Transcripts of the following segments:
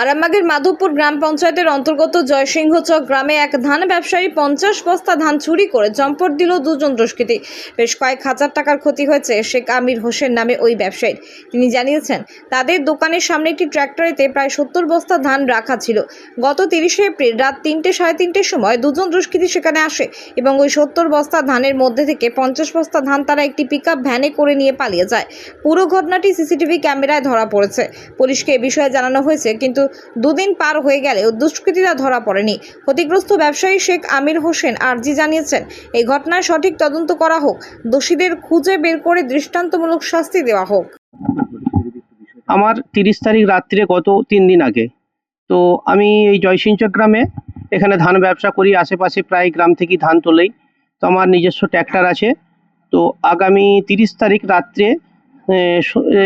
আরামবাগের মাধবপুর গ্রাম পঞ্চায়েতের অন্তর্গত জয়সিংহচক গ্রামে এক ধান ব্যবসায়ী পঞ্চাশ বস্তা ধান চুরি করে জম্পট দিল দুজন দুষ্কৃতী। বেশ কয়েক হাজার টাকার ক্ষতি হয়েছে শেখ আমির হোসেন নামে ওই ব্যবসায়ীর। তিনি জানিয়েছেন, তাদের দোকানের সামনে একটি ট্র্যাক্টরেতে প্রায় সত্তর বস্তা ধান রাখা ছিল। গত তিরিশে এপ্রিল রাত তিনটে সাড়ে তিনটের সময় দুজন দুষ্কৃতী সেখানে আসে এবং ওই সত্তর বস্তা ধানের মধ্যে থেকে পঞ্চাশ বস্তা ধান তারা একটি পিকআপ ভ্যানে করে নিয়ে পালিয়ে যায়। পুরো ঘটনাটি সিসিটিভি ক্যামেরায় ধরা পড়েছে। পুলিশকে এ বিষয়ে জানানো হয়েছে, কিন্তু দুদিন পার হয়ে গেলেও দুষ্কৃতীরা ধরা পড়েনি। ক্ষতিগ্রস্ত ব্যবসায়ী শেখ আমির হোসেন আরজি জানিয়েছেন, এই ঘটনায় সঠিক তদন্ত করা হোক, দোষীদের খুঁজে বের করে দৃষ্টান্তমূলক শাস্তি দেওয়া হোক। আমার তিরিশ তারিখ রাত্রে গত তিন দিন আগে। তো আমি এই জয়সিংচক গ্রামে এখানে ধান ব্যবসা করি, আশেপাশে প্রায় গ্রাম থেকেই ধান তোলেই। তো আমার নিজস্ব ট্র্যাক্টর আছে। তো আগামী তিরিশ তারিখ রাত্রে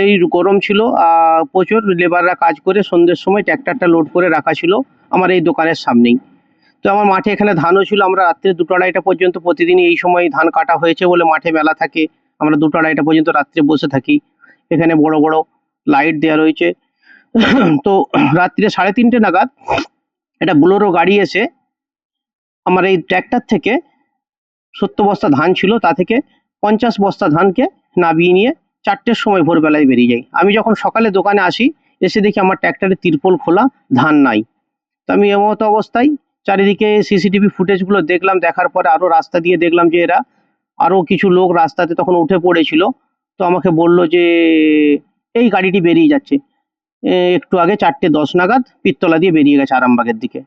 এই গরম ছিল আর প্রচুর লেবাররা কাজ করে সন্ধ্যের সময় ট্র্যাক্টরটা লোড করে রাখা ছিল আমার এই দোকানের সামনেই। তো আমার মাঠে এখানে ধানও ছিল, আমরা রাত্রে দুটো আড়াইটা পর্যন্ত প্রতিদিনই এই সময় ধান কাটা হয়েছে বলে মাঠে মেলা থাকে, আমরা দুটো আড়াইটা পর্যন্ত রাত্রে বসে থাকি। এখানে বড় বড় লাইট দেওয়া রয়েছে। তো রাত্রে সাড়ে তিনটে নাগাদ একটা বুলোরো গাড়ি এসে আমার এই ট্র্যাক্টর থেকে সত্তর বস্তা ধান ছিল, তা থেকে পঞ্চাশ বস্তা ধানকে নাবিয়ে নিয়ে চারটের সময় ভোরবেলায় বেরিয়ে যাই। আমি যখন সকালে দোকানে আসি, এসে দেখি আমার ট্র্যাক্টরে তিরপল খোলা, ধান নাই। তো আমি এমতো অবস্থায় চারিদিকে সিসিটিভি ফুটেজগুলো দেখলাম, দেখার পরে আরও রাস্তা দিয়ে দেখলাম যে এরা আরও কিছু লোক রাস্তাতে তখন উঠে পড়েছিল। তো আমাকে বলল যে, এই গাড়িটি বেরিয়ে যাচ্ছে। একটু আগে চারটে দশ নাগাদ পিত্তলা দিয়ে বেরিয়ে গেছে আরামবাগের দিকে।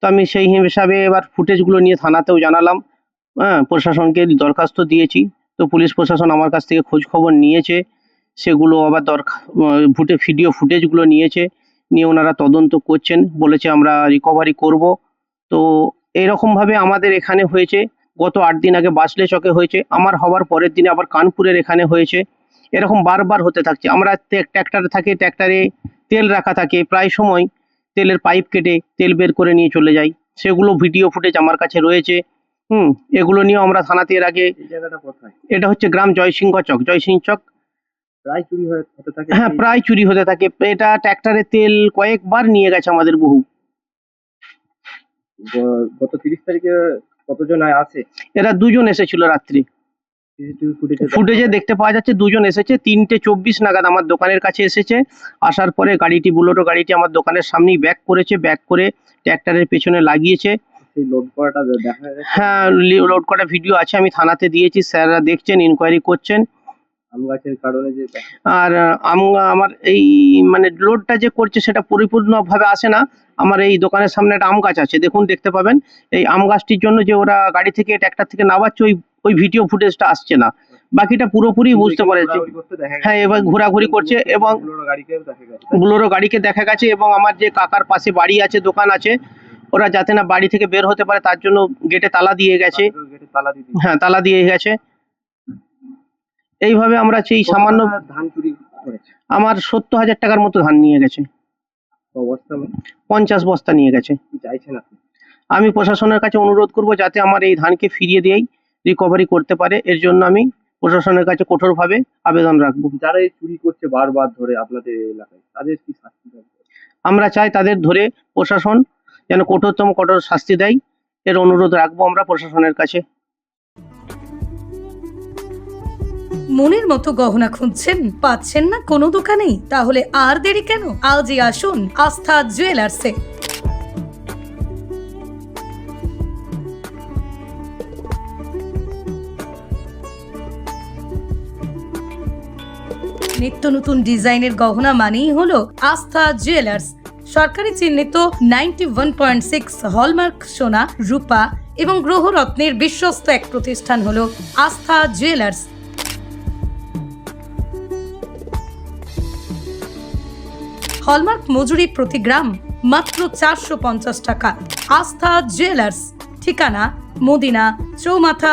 তো আমি সেই হিসাবে এবার ফুটেজগুলো নিয়ে থানাতেও জানালাম। হ্যাঁ প্রশাসনকে দরখাস্ত দিয়েছি। তো পুলিশ প্রশাসন আমার কাছ থেকে খোঁজ খবর নিয়েছে। সেগুলো আবার দরকার ফুটে ভিডিও ফুটেজগুলো নিয়েছে। নিয়ে ওনারা তদন্ত করছেন। বলেছে আমরা রিকভারি করব। তো এইরকমভাবে আমাদের এখানে হয়েছে। গত আট দিন আগে বাসলে চকে হয়েছে। আমার হওয়ার পরের দিনে আবার কানপুরের এখানে হয়েছে। এরকম বারবার হতে থাকছে। আমরা ট্র্যাক্টরে থাকে ট্র্যাক্টরে তেল রাখা থাকে। প্রায় সময় তেলের পাইপ কেটে তেল বের করে নিয়ে চলে যাই। সেগুলো ভিডিও ফুটেজ আমার কাছে রয়েছে। হুম এগুলো নিয়েও আমরা থানাতে এর আগে জায়গাটা কোথায়? এটা হচ্ছে গ্রাম জয়সিংহ চক জয়সিংহ চক। প্রায় চুরি হতে থাকে হ্যাঁ প্রায় চুরি হতে থাকে। এটা ট্র্যাক্টরে তেল কয়েকবার নিয়ে গেছে আমাদের বহু। গত তিরিশ তারিখে কতজন আসে এরা দুজন এসেছিল রাত্রি। ফুটেজে ফুটেজে দেখতে পাওয়া যাচ্ছে দুজন এসেছে। তিনটে চব্বিশ নাগাদ আমার দোকানের কাছে এসেছে। আসার পরে গাড়িটি বুলোটো গাড়িটি আমার দোকানের সামনেই ব্যাক করেছে। ব্যাক করে ট্র্যাক্টরের পেছনে লাগিয়েছে। সেই লোড করাটা দেখা হ্যাঁ লোড করা ভিডিও আছে আমি থানাতে দিয়েছি স্যাররা দেখছেন ইনকোয়ারি করছেন। আম গাছের কারণে যে আর আমার এই মানে লোডটা যে করছে সেটা পরিপূর্ণভাবে আসে না। আমার এই দোকানের সামনে একটা আম গাছ আছে দেখুন দেখতে পাবেন। এই আম গাছটির জন্য যে ওরা গাড়ি থেকে ট্র্যাক্টর থেকে নামাচ্ছে ওই ওই ভিডিও ফুটেজটা আসছে না। বাকিটা পুরোপুরি বুঝতে পারছি। হ্যাঁ এবার ঘোরাঘুরি করছে এবং বুলোরো গাড়িকে দেখা গেছে এবং আমার যে কাকার পাশে বাড়ি আছে দোকান আছে ওরা যাতে না বাড়ি থেকে বের হতে পারে তার জন্য গেটে তালা দিয়ে গেছে। হ্যাঁ তালা দিয়ে গেছে। এইভাবে আমরা সেই সামান্য ধান চুরি আমার সত্তর হাজার টাকার মতো ধান নিয়ে গেছে। পঞ্চাশ বস্তা নিয়ে গেছে। আমি প্রশাসনের কাছে অনুরোধ করব যাতে আমার এই ধানকে ফিরিয়ে দিয়েই রিকভারি করতে পারে। এর জন্য আমি প্রশাসনের কাছে কঠোরভাবে আবেদন রাখব। যারা এই চুরি করছে বারবার ধরে আপনাদের এলাকায় তাদের কি শাস্তি আমরা চাই তাদের ধরে প্রশাসন যেন কঠোরতম কঠোর শাস্তি দেয়। এর অনুরোধ রাখব আমরা প্রশাসনের কাছে। মনের মতো গহনা খুঁজছেন? পাচ্ছেন না? কোনো দোকানেই? তাহলে আর দেরি কেন? আজই আসুন আস্থা জুয়েলার্সে। নিত্য নতুন ডিজাইনের গহনা মানেই হলো আস্থা জুয়েলার্স। সরকারি চিহ্নিত ninety one point six hallmark সোনা, রূপা এবং গ্রহরত্নের বিশ্বস্ত এক প্রতিষ্ঠান হলো আস্থা জুয়েলার্স। হলমার্ক মজুরি প্রতি গ্রাম মাত্র চারশো পঞ্চাশ টাকা। আস্থা জুয়েলার্স। ঠিকানা, মদিনা, চৌমাথা